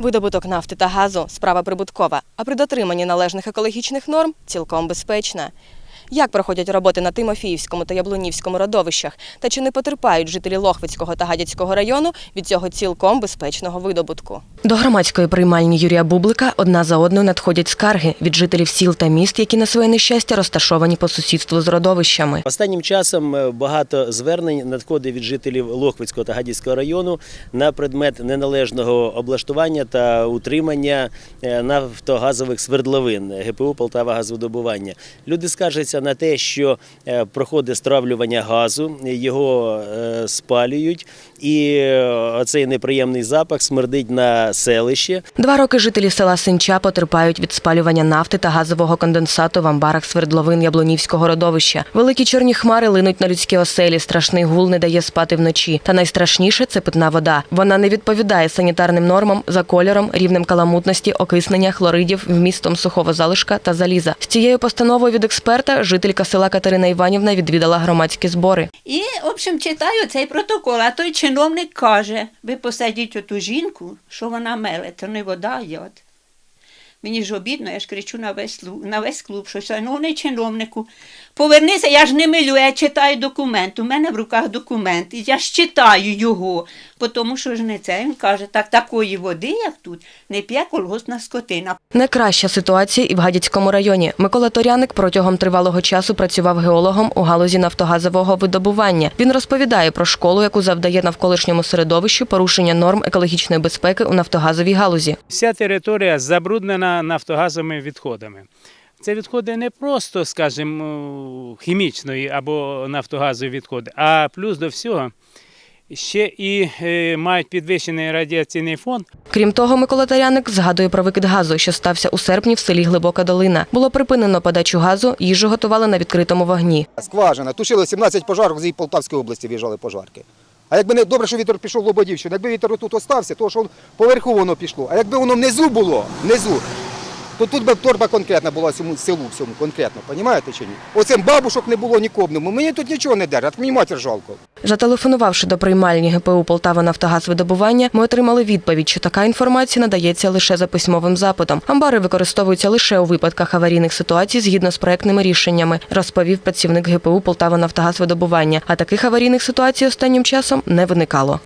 Видобуток нафти та газу справа прибуткова, а при дотриманні належних екологічних норм цілком безпечна. Як проходять роботи на Тимофіївському та Яблунівському родовищах, та чи не потерпають жителі Лохвицького та Гадяцького району від цього цілком безпечного видобутку? До громадської приймальні Юрія Бублика одна за одною надходять скарги від жителів сіл та міст, які на своє нещастя розташовані по сусідству з родовищами. Останнім часом е, багато звернень надходить від жителів Лохвицького та Гадяцького району на предмет неналежного облаштування та утримання е, нафтогазових свердловин ГПУ Полтава газовидобування. Люди скаржаться на те, що е, проходить стравлювання газу, його е, спалюють, і е, оцей неприємний запах смердить на селище. Два роки жителі села Синча потерпають від спалювання нафти та газового конденсату в амбарах свердловин Яблунівського родовища. Великі чорні хмари линуть на людські оселі. Страшний гул не дає спати вночі. Та найстрашніше це питна вода. Вона не відповідає санітарним нормам за кольором, рівнем каламутності, окиснення, хлоридів, вмістом сухого залишка та заліза. З цією постановою від експерта жителька села Катерина Іванівна відвідала громадські збори. І, в общем, читаю цей протокол, а той чиновник каже, ви посадіть оту жінку, що вона меле, то не вода, а яд. Мені ж обідно, я ж кричу на весь, на весь клуб, що шановний чиновнику, повернися, я ж не милю, я читаю документ. У мене в руках документ, і я ж читаю його, бо тому що ж не це. Він каже, так такої води, як тут, не п'є колгоспна скотина. Не краща ситуація і в Гадяцькому районі. Микола Торяник протягом тривалого часу працював геологом у галузі нафтогазового видобування. Він розповідає про школу, яку завдає навколишньому середовищу порушення норм екологічної безпеки у нафтогазовій галузі. Вся територія забруднена нафтогазовими відходами. Це відходи не просто, скажімо, хімічної або нафтогазові відходи, а плюс до всього ще і е, мають підвищений радіаційний фон. Крім того, Микола Таряник згадує про викид газу, що стався у серпні в селі Глибока Долина. Було припинено подачу газу, їжу готували на відкритому вогні. Скважина. Тушили 17 пожарок з Полтавської області виїжджали пожарки. А якби не добре, що вітер пішов в Лободівщину, якби вітер тут остався, то що поверху воно пішло. А якби воно внизу було, внизу, то тут би торба конкретна була цьому селу всьому конкретно, розумієте чи ні? Оцим бабушок не було нікому. Мені тут нічого не держать, мені матір жалко. Зателефонувавши до приймальні ГПУ Полтава Нафтогаз-видобування, ми отримали відповідь, що така інформація надається лише за письмовим запитом. Амбари використовуються лише у випадках аварійних ситуацій згідно з проектними рішеннями, розповів працівник ГПУ Полтава Нафтогаз-видобування. А таких аварійних ситуацій останнім часом не виникало.